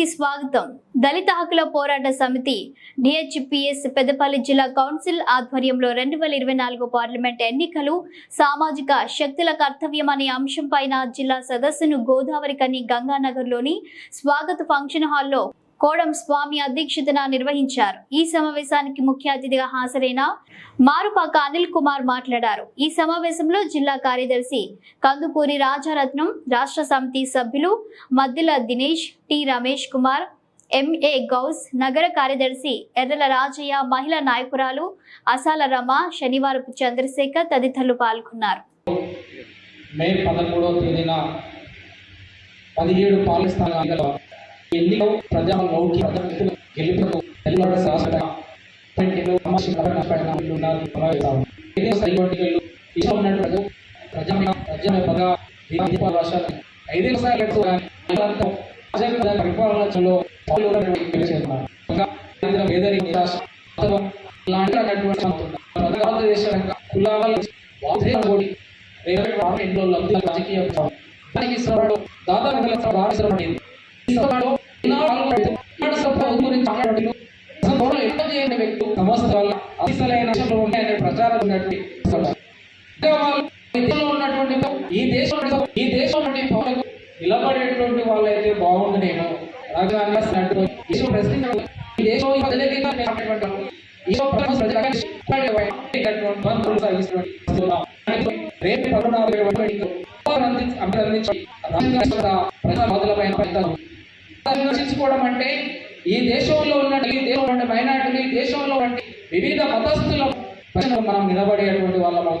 కి స్వాగతం. దళిత హక్కుల పోరాట సమితి డిహెచ్పిఎస్ పెద్దపల్లి జిల్లా కౌన్సిల్ ఆధ్వర్యంలో రెండు వేల ఇరవై నాలుగు పార్లమెంట్ ఎన్నికలు సామాజిక శక్తుల కర్తవ్యం అనే అంశం పైన జిల్లా సదస్సును గోదావరి కని గంగానగర్లోని స్వాగత ఫంక్షన్ హాల్లో కోడం స్వామి అధ్యక్షతన నిర్వహించారు. ఈ సమావేశానికి ముఖ్య అతిథిగా హాజరైన మారుపాక అనిల్ కుమార్ మాట్లాడారు. ఈ సమావేశంలో జిల్లా కార్యదర్శి కందుకూరి రాజారత్నం రాష్ట్ర సమితి సభ్యులు మద్దిల దినేష్ టి రమేష్ కుమార్ ఎంఏ గౌస్ నగర కార్యదర్శి ఎర్రల రాజయ్య మహిళా నాయకురాలు అసాల రమ శనివారపు చంద్రశేఖర్ తదితరులు పాల్గొన్నారు. మే పదమూడవ తేదీన పదిహేడు పాకిస్తాన్ ఎన్నికో ప్రజా లౌకిక ప్రజలకు గెలుపుకు తెల్లవాడ శాసన పరిపాలనలో దాదాపు ప్రచారం ఉన్నటువంటి ఈ దేశంలో ఈ దేశం పౌరులకు నిలబడేటువంటి వాళ్ళైతే బాగుండనేమో రాజధాని ప్రశ్నించడం రేపు పదనాలుగు అభినందించి ప్రజల బాధలపైన ఫలితాలు అంటే ఈ దేశంలో ఉన్న ఈ దేశంలో ఉన్న మైనార్టీలు ఈ దేశంలో వివిధ మతస్థుల మనం నిలబడేటువంటి వాళ్ళము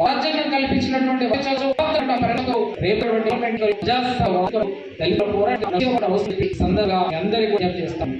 రాజ్యాంగం కల్పించినటువంటి రాజ్యాంగం రేపటి సందర్భంగా అందరికీ చేస్తాం